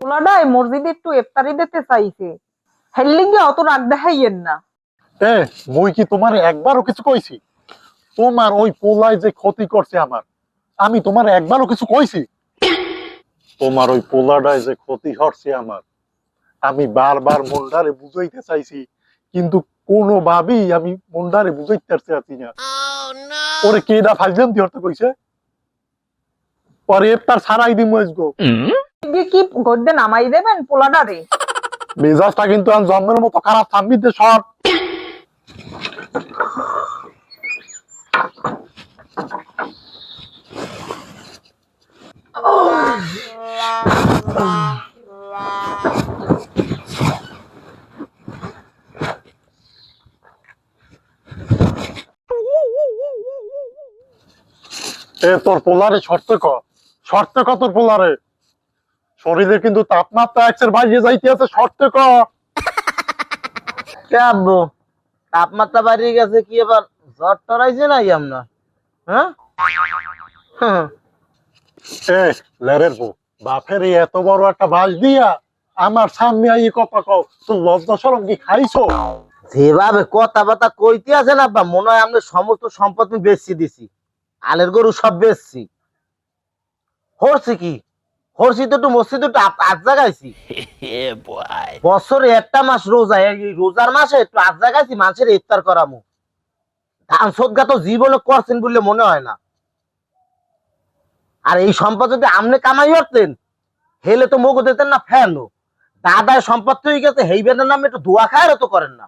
পোলাডাই মসজিদে একটু ইফতারি দিতে চাইছে। হেল্লিঙ্গে অত রাগ দেখাইয়েন না। এ মুই কি তোমার একবারও কিছু কইছি? তোমার ওই পোলাই যে ক্ষতি করছে আমার আমি তোমার একবারও কিছু কইছি? তোমার ওই পোলাটায় যে ক্ষতি হচ্ছে আমার আমি বারবার মন্ডারে বুঝাইতে চাইছি কিন্তু কোনো কোনোভাবেই আমি মন্ডারে বুঝাইতে পারছি না। ওরে কেডা ফাইজাম দিয়ে কইছে? পরে তার সারাই দিম গো কি গদ্যে নামাই দেবেন? পোলাডারে মেজাজটা কিন্তু জন্মের মতো খারাপ, থামবি দে সর। এ, তোর পোলারে শর্তে ক। শর্তে ক তোর পোলারে। শরীরের কিন্তু তাপমাত্রা একশের বাইরে যাইতে আছে শর্তে ক। কে তাপমাত্রা বাড়িয়ে গেছে কি এবার জ্বর টরাইছে নাই আপনার? হ্যাঁ? এ লেরের বউ বাপের এত বড় একটা বাস দিয়া আমার সামনে আই কথা কও তো লজ্জা সরম কি খাইছো? যেভাবে কথা বার্তা কইতে না আব্বা মনে হয় আমরা সমস্ত সম্পদ বেচছি দিছি। আলের গরু সব বেচছি। হচ্ছে কি? হরছি তো একটু মসজিদ একটু আত আত জাগাইছি। বছরে একটা মাস রোজা এই রোজার মাসে একটু আত জাগাইছি মানুষের ইফতার করামু। ধান সদগা তো জীবনে করছেন বলে মনে হয় না। আর এই সম্পদ যদি আমনে কামাই করতেন হেলে তো মগু দিতেন না ফ্যানও দাদায় সম্পদ হয়ে গেছে হেই হেইবেনের নামে একটু দোয়া খায় তো করেন না।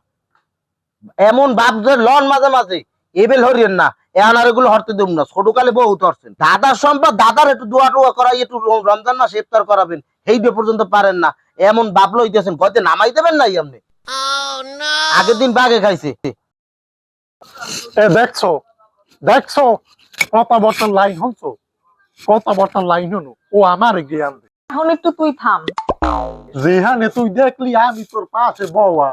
এমন বাপ লন মাঝে মাঝে এবেল হরিয়েন না। এখন আর এগুলো হরতে দেব না ছোট কালে বহুত হরছেন। দাদার সম্পদ দাদার একটু দোয়া টোয়া করাই একটু রমজান মাসে ইফতার করাবেন এই ডে পর্যন্ত পারেন না। এমন বাপ লইতেছেন গতে নামাই দেবেন নাই এমনি আগের দিন বাগে খাইছে। এ দেখছ? দেখছ? কথা লাইন কথা লাইন ও আমার জ্ঞান এখন একটু তুই থাম। তুই দেখলি আমি তোর পাশে বওয়া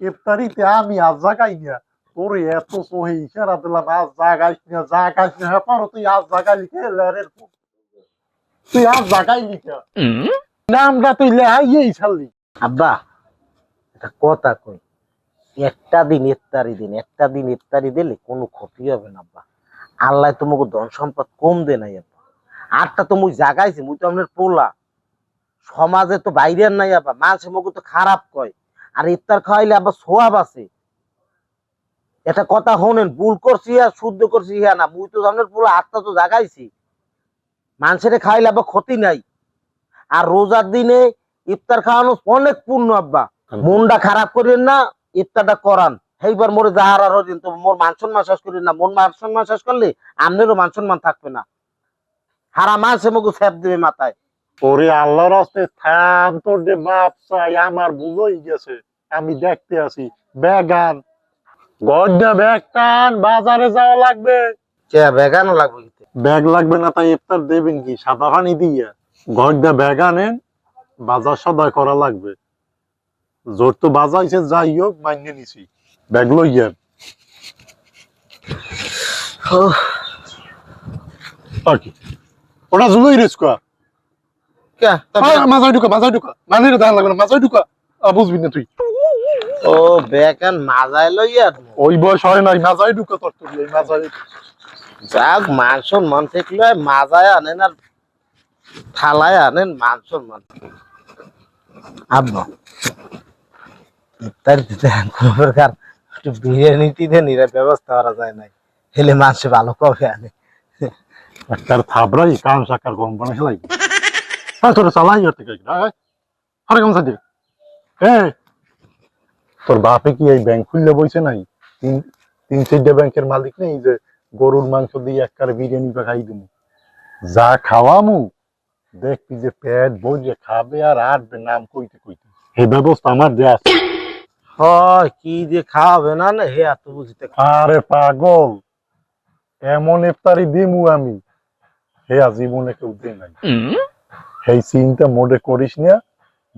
ইফতারিতে আমি আজ জাগাই না। তোর এত সহে ইশারা দিলাম আজ জাগাইস না জাগাইস না হ্যাঁ পারো তুই আজ জাগাইলি কে লেরের। তুই আজ জাগাইলি কে? নামটা তুই লেহাইয়েই ছাড়লি। আব্বা একটা কথা কই একটা দিন ইফতারি দিন একটা দিন ইফতারি দিলে কোনো ক্ষতি হবে না আব্বা। আল্লাহ তোমাকে ধন সম্পদ কম দে নাই আব্বা। আটটা তো মুই জাগাইছি মুই তো আপনার পোলা। সমাজে তো বাইরের নাই আব্বা মানুষের মুখে তো খারাপ কয়। আর ইফতার খাওয়াইলে আবার সোয়াব আছে। এটা কথা শোনেন ভুল করছি আর শুদ্ধ করছি হ্যাঁ না। মুই তো পোলা আটটা তো জাগাইছি। মানুষের খাইলে আবার ক্ষতি নাই। আর রোজার দিনে ইফতার খাওয়ানো অনেক পূর্ণ আব্বা। মনটা খারাপ করেন না ইফতারটা করান। সেইবার মোরে যাহার আর হরিন তো মোর মান সম্মান শেষ করেন না। মন মান সম্মান শেষ করলে আপনারও মান সম্মান থাকবে না। হারা মাসে মুখে স্যাপ দেবে মাথায়। ওরে আল্লাহর হস্তে থাম তোর যে চাই আমার হয়ে গেছে। আমি দেখতে আছি। ব্যাগান গড্ডা ব্যাগ টান বাজারে যাওয়া লাগবে। কে বেগানো লাগবে ব্যাগ লাগবে না তাই ইফতার দেবেন কি? সাদা পানি দিয়া। গড্ডা ব্যাগ আনেন বাজার সদায় করা লাগবে। জোর তো বাজাইছে যাই হোক মাইনে নিছি। ব্যাগ লইয়েন আর কি? ওটা জুলোই রেস্কা কে? মাজায় ঢুকা মাজায় ঢুকা। মানে দেখা লাগবে না মাজায় ঢুকা। বুঝবি না তুই। ও বেগান মাজায় লইয়া ওই বয়স হয় নাই মাজায় ঢুকা এই মাজায়। যাক মান সম্মান থাকলে মাজায় আনেন আর থালায় আনেন মান সম্মান। আব্বা ইফতার দিতে কোনো প্রকার একটু বিরিয়ানি নিরে ব্যবস্থা করা যায় নাই। হেলে মাংস ভালো কবে আনে? একটার থাবরাই কান সাকার গম বানা খেলাই হ্যাঁ তোর চালাই গেছি সাথে এ তোর বাপে কি এই ব্যাংক খুললে বইছে নাই? তিন তিন চারটে ব্যাংকের মালিক নেই যে গরুর মাংস দিয়ে একবারে বিরিয়ানি খাই দিমু যা খাওয়ামু দেখবি যে পেট বইলে খাবে আর আটবে নাম কইতে কইতে। এই ব্যবস্থা আমার দেয়া আছে। হয় কি যে খাওয়াবে না না হে এত বুঝতে আরে পাগল এমন ইফতারি দিমু আমি। হে জীবনে কেউ দে নাই। সেই চিন্তা মোডে করিস না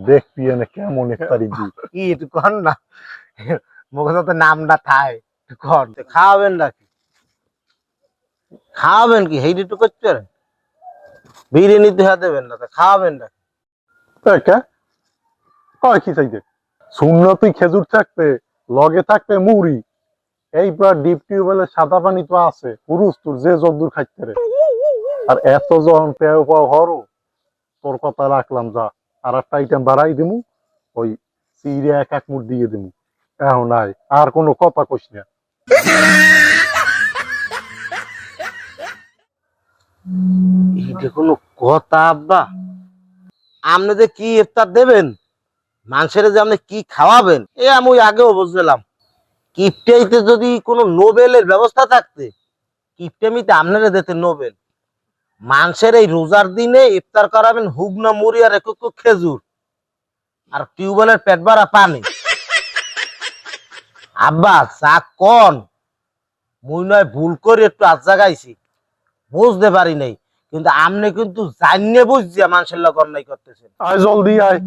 দেখবি এনে কেমন ইফতারি দি কি একটু কর না। মুখে থায় একটু কর। খাওয়াবেন নাকি? খাওয়াবেন কি? হেইটি একটু করতে পারেন? বিরিয়ানি তো হ্যাঁ দেবেন না খাওয়াবেন না কে? কয় কি চাইতে? শূন্য তুই খেজুর থাকবে লগে থাকবে মুড়ি। এইবার ডিপ টিউবওয়েলের সাদা পানি তো আছে পুরুষ তোর যে যদ্দূর খাইতে রে। আর এত জন পেও পাও হরো তোর কথা রাখলাম যা। আর একটা আইটেম বাড়াই দিমু, ওই চিড়ে এক এক মুঠ দিয়ে দিমু। এখন নাই, আর কোনো কথা কইস না। এটা কোনো কথা, আব্বা। আপনি যে কি ইফতার দেবেন? মানুষের যে আপনি কি খাওয়াবেন? এ আমি আগেও বুঝলাম। কিপটাইতে যদি কোনো নোবেলের ব্যবস্থা থাকতে, কিপটামিতে আপনারা দিতে নোবেল। মানুষের এই রোজার দিনে ইফতার করাবেন হুগনা, মুড়ি আর একটু খেজুর। আর টিউবওয়েলের পেট ভরা পানি। আব্বা, চা কন। মুই নয় ভুল করে একটু আজ জাগাইছি। বুঝতে পারি নাই। কিন্তু আমনে কিন্তু জানিয়ে বুঝছি মানুষের লোক নাই করতেছে আয় জলদি আয়।